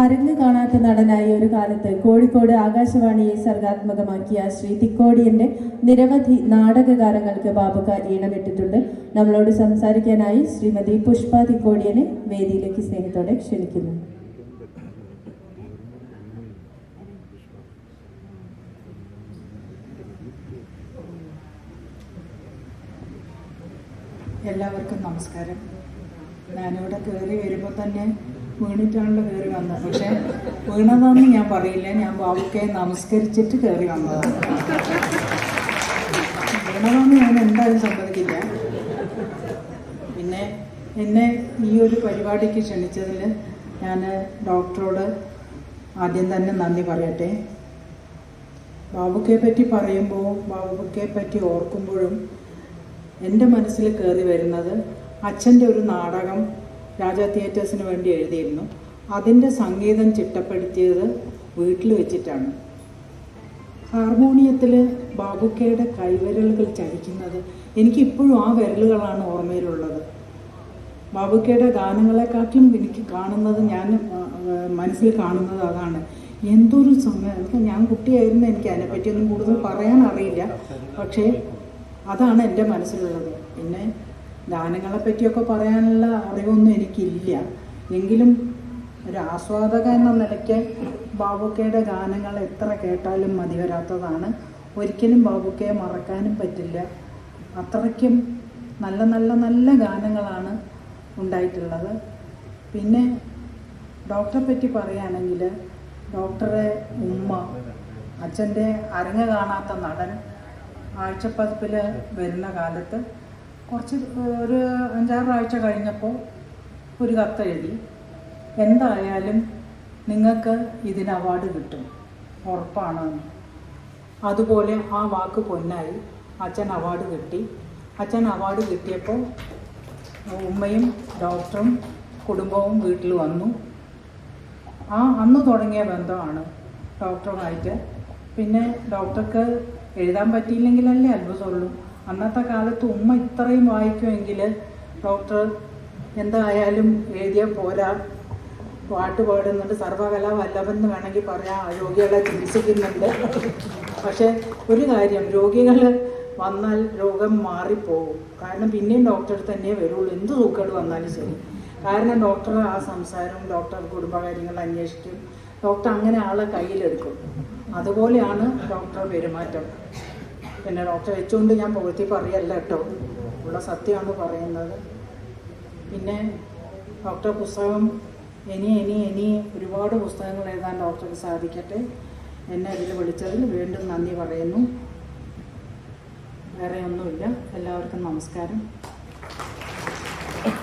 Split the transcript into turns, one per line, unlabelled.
അരങ്ങ് കാണാത്ത നടനായി ഒരു കാലത്ത് കോഴിക്കോട് ആകാശവാണിയെ സർഗാത്മകമാക്കിയ ശ്രീ തിക്കോടിയന്റെ നിരവധി നാടകകാരങ്ങൾക്ക് ബാബുക്ക ഈണമിട്ടിട്ടുണ്ട്. നമ്മളോട് സംസാരിക്കാനായി ശ്രീമതി പുഷ്പ തിക്കോടിയനെ വേദിയിലേക്ക് സ്നേഹത്തോടെ ക്ഷണിക്കുന്നു.
എല്ലാവർക്കും നമസ്കാരം. ഞാനിവിടെ കയറി വരുമ്പോൾ തന്നെ വീണിട്ടാണല്ലോ കയറി വന്നത്. വീണതാന്ന് ഞാൻ പറയില്ല. ഞാൻ ബാബുക്കെ നമസ്കരിച്ചിട്ട് കയറി വന്നതാണ്. വീണതാന്ന് ഞാൻ എന്തായാലും സമ്മതിക്കില്ല. പിന്നെ എന്നെ ഈ ഒരു പരിപാടിക്ക് ക്ഷണിച്ചതിൽ ഞാൻ ഡോക്ടറോട് ആദ്യം തന്നെ നന്ദി പറയട്ടെ. ബാബുക്കെ പറ്റി പറയുമ്പോൾ ബാബുക്കെ പറ്റി ഓർക്കുമ്പോഴും എന്റെ മനസ്സിൽ കയറി വരുന്നത് അച്ഛന്റെ ഒരു നാടകം രാജാ തിയേറ്റേഴ്സിന് വേണ്ടി എഴുതിയിരുന്നു. അതിന്റെ സംഗീതം ചിട്ടപ്പെടുത്തിയത് വീട്ടിൽ വെച്ചിട്ടാണ്. ഹാർമോണിയത്തിൽ ബാബുക്കയുടെ കൈവിരലുകൾ ചലിക്കുന്നത് എനിക്കിപ്പോഴും ആ വിരലുകളാണ് ഓർമ്മയിലുള്ളത്. ബാബുക്കയുടെ ഗാനങ്ങളെക്കാട്ടിലും എനിക്ക് കാണുന്നത് ഞാൻ മനസ്സിൽ കാണുന്നത് അതാണ്. എന്തൊരു സമയം ഞാൻ കുട്ടിയായിരുന്നു എനിക്ക് അതിനെപ്പറ്റിയൊന്നും കൂടുതൽ പറയാൻ അറിയില്ല. പക്ഷേ അതാണ് എന്റെ മനസ്സിലുള്ളത്. പിന്നെ ഗാനങ്ങളെ പറ്റിയൊക്കെ പറയാനുള്ള അറിവൊന്നും എനിക്കില്ല. എങ്കിലും ഒരു ആസ്വാദക എന്ന നിലയ്ക്ക് ബാബുക്കയുടെ ഗാനങ്ങൾ എത്ര കേട്ടാലും മതി വരാത്തതാണ് ഒരിക്കലും ബാബുക്കയെ മറക്കാനും പറ്റില്ല. അത്രയ്ക്കും നല്ല നല്ല നല്ല ഗാനങ്ങളാണ് ഉണ്ടായിട്ടുള്ളത്. പിന്നെ ഡോക്ടറെ പറ്റി പറയുകയാണെങ്കിൽ ഡോക്ടറെ ഉമ്മ അച്ഛന്റെ അരങ്ങ് കാണാത്ത നടൻ ആഴ്ചപ്പതിപ്പിൽ വരുന്ന കാലത്ത് കുറച്ച് ഒരു അഞ്ചാറ് ആഴ്ച കഴിഞ്ഞപ്പോൾ ഒരു കത്തെഴുതി. എന്തായാലും നിങ്ങൾക്ക് ഇതിന് അവാർഡ് കിട്ടും. ഉറപ്പാണ്. അതുപോലെ ആ വാക്ക് പൊന്നായി അച്ഛൻ അവാർഡ് കിട്ടി. അച്ഛൻ അവാർഡ് കിട്ടിയപ്പോൾ ഉമ്മയും ഡോക്ടറും കുടുംബവും വീട്ടിൽ വന്നു. ആ അന്ന് തുടങ്ങിയ ബന്ധമാണ് ഡോക്ടറുമായിട്ട് പിന്നെ ഡോക്ടർക്ക് എഴുതാൻ പറ്റിയില്ലെങ്കിലല്ലേ അത്ഭുതമുള്ളൂ. അന്നത്തെ കാലത്ത് ഉമ്മ ഇത്രയും വായിക്കുമെങ്കിൽ ഡോക്ടർ എന്തായാലും എഴുതിയ പോരാ. പാട്ട് പാടുന്നുണ്ട്. സർവകലാ വല്ലഭെന്ന് വേണമെങ്കിൽ പറയാം. രോഗികളെ ചികിത്സിക്കുന്നുണ്ട്. പക്ഷേ ഒരു കാര്യം രോഗികൾ വന്നാൽ രോഗം മാറിപ്പോകും കാരണം പിന്നെയും ഡോക്ടറെ തന്നെ വരുള്ളൂ. എന്ത് സൂക്കേട് വന്നാലും ശരി. കാരണം ഡോക്ടർ ആ സംസാരം ഡോക്ടർ കുടുംബകാര്യങ്ങൾ അന്വേഷിക്കും. ഡോക്ടർ അങ്ങനെ ആളെ കയ്യിലെടുക്കും. അതുപോലെയാണ് ഡോക്ടർ പെരുമാറ്റം. പിന്നെ ഡോക്ടർ വെച്ചുകൊണ്ട് ഞാൻ പുകഴ്ത്തി പറയല്ല കേട്ടോ. ഉള്ള സത്യമാണ് പറയുന്നത്. പിന്നെ ഡോക്ടർ പുസ്തകം ഇനി ഇനി ഇനി ഒരുപാട് പുസ്തകങ്ങൾ എഴുതാൻ ഡോക്ടർക്ക് സാധിക്കട്ടെ. എന്നെ അതിൽ വിളിച്ചതിൽ വീണ്ടും നന്ദി പറയുന്നു. വേറെ ഒന്നുമില്ല. എല്ലാവർക്കും നമസ്കാരം.